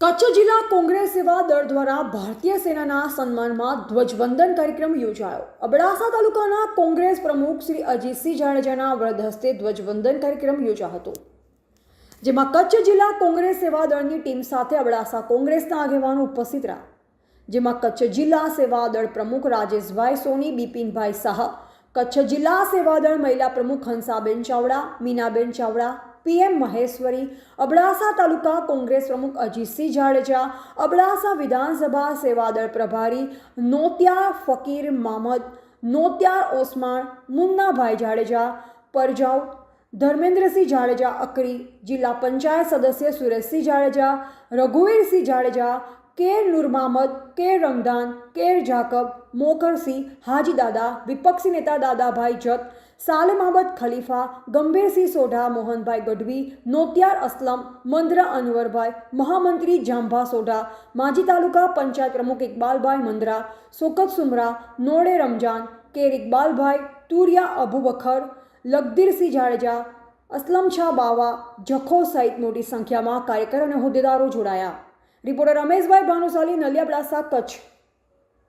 કચ્છ જિલ્લા કોંગ્રેસ સેવા દળ દ્વારા ભારતીય સેનાના સન્માનમાં ધ્વજવંદન કાર્યક્રમ યોજાયો. અબડાસા તાલુકાના કોંગ્રેસ પ્રમુખ શ્રી અજીતસિંહ જાડેજાના વરદ હસ્તે ધ્વજવંદન કાર્યક્રમ યોજાયો હતો. જેમાં કચ્છ જિલ્લા કોંગ્રેસ સેવા દળની ટીમ સાથે અબડાસા કોંગ્રેસના આગેવાનો ઉપસ્થિત રહ્યા. જેમાં કચ્છ જિલ્લા સેવા દળ પ્રમુખ રાજેશભાઈ સોની, બિપિનભાઈ શાહ, કચ્છ જિલ્લા સેવા દળ મહિલા પ્રમુખ હંસાબેન ચાવડા, મીનાબેન ચાવડા પીએમ મહેશ્વરી, અબડાસા તાલુકા કોંગ્રેસ પ્રમુખ અજીતસિંહ જાડેજા, અબડાસા વિધાનસભા સેવાદળ પ્રભારી નોત્યાર ફકીર મામદ નોત્યાર ઓસમાણ મુન્નાભાઈ જાડેજા પરજાઉ ધર્મેન્દ્રસિંહ જાડેજા અકરી, જિલ્લા પંચાયત સદસ્ય સુરેશસિંહ જાડેજા, રઘુવીરસિંહ જાડેજા કેર નૂર મામદ કેર રમદાન કેર જાકબ મોકરસિંહ હાજી દાદા વિપક્ષી નેતા દાદાભાઈ જત સાલેમ ખલીફા ગંભીરસિંહ સોઢા, મોહનભાઈ ગઢવી નોતિયાર અસલમ, મંદ્રા અનવરભાઈ, મહામંત્રી જાંભા સોઢા, માજી તાલુકા પંચાયત પ્રમુખ ઇકબાલભાઈ મંદ્રા, સોકત સુમરા, નોડે રમજાન, કેર ઇકબાલભાઈ, તુરિયા અબુબખર લગદીરસિંહ જાડેજા, અસલમ બાવા, જખો સહિત મોટી સંખ્યામાં કાર્યકર અને હોદ્દેદારો જોડાયા. રિપોર્ટર રમેશભાઈ ભાનુશાલી નલિયાબડાસા કચ્છ.